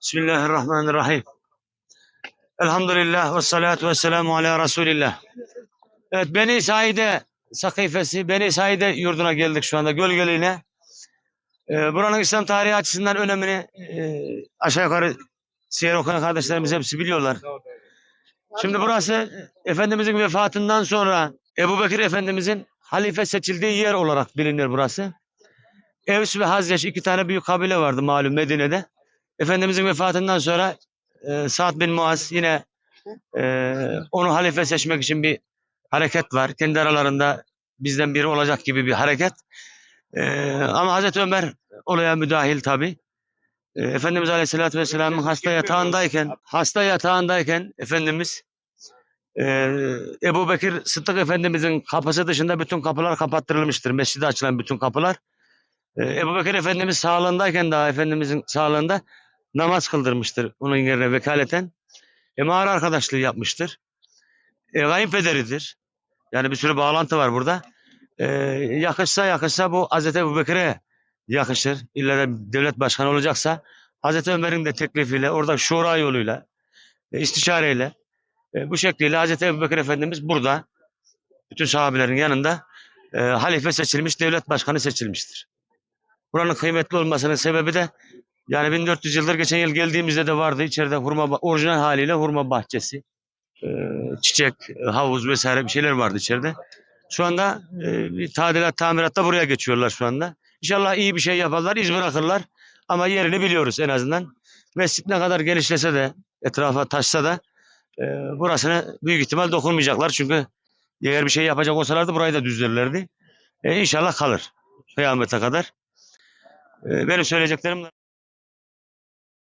Bismillahirrahmanirrahim. Elhamdülillah ve salatu ve selamu ala Resulillah. Evet Beni Saide sakifesi, Beni Saide yurduna geldik şu anda gölgeliğine. Ee, buranın İslam tarihi açısından önemini e, aşağı yukarı siyer okuyan kardeşlerimiz hepsi biliyorlar. Şimdi burası Efendimizin vefatından sonra Ebu Bekir Efendimizin halife seçildiği yer olarak bilinir burası. Evs ve Hazreç iki tane büyük kabile vardı malum Medine'de. Efendimizin vefatından sonra e, Sa'd bin Muaz yine e, onu halife seçmek için bir hareket var. Kendi aralarında bizden biri olacak gibi bir hareket. E, ama Hazreti Ömer olaya müdahil tabi. E, Efendimiz Aleyhisselatü Vesselam'ın hasta yatağındayken, hasta yatağındayken Efendimiz e, Ebu Bekir Sıddık Efendimizin kapısı dışında bütün kapılar kapattırılmıştır. Mescide açılan bütün kapılar. E, Ebu Bekir Efendimiz sağlığındayken daha Efendimizin sağlığında namaz kıldırmıştır onun yerine vekaleten. E, mağara arkadaşlığı yapmıştır. E, kayınpederidir. Yani bir sürü bağlantı var burada. E, yakışsa yakışsa bu Hazreti Ebu Bekir'e yakışır. İlle de devlet başkanı olacaksa Hazreti Ömer'in de teklifiyle orada şura yoluyla e, istişareyle e, bu şekliyle Hazreti Ebu Bekir Efendimiz burada bütün sahabelerin yanında e, halife seçilmiş, devlet başkanı seçilmiştir. Buranın kıymetli olmasının sebebi de yani 1400 yıldır geçen yıl geldiğimizde de vardı. İçeride hurma orijinal haliyle hurma bahçesi, e, çiçek, e, havuz vesaire bir şeyler vardı içeride. Şu anda e, bir tadilat, tamiratta buraya geçiyorlar şu anda. İnşallah iyi bir şey yaparlar, iz bırakırlar. Ama yerini biliyoruz en azından. Mescit ne kadar genişlese de, etrafa taşsa da burasına büyük ihtimal dokunmayacaklar. Çünkü eğer bir şey yapacak olsalardı burayı da düzlerlerdi. E, inşallah kalır kıyamete kadar. Benim söyleyeceklerim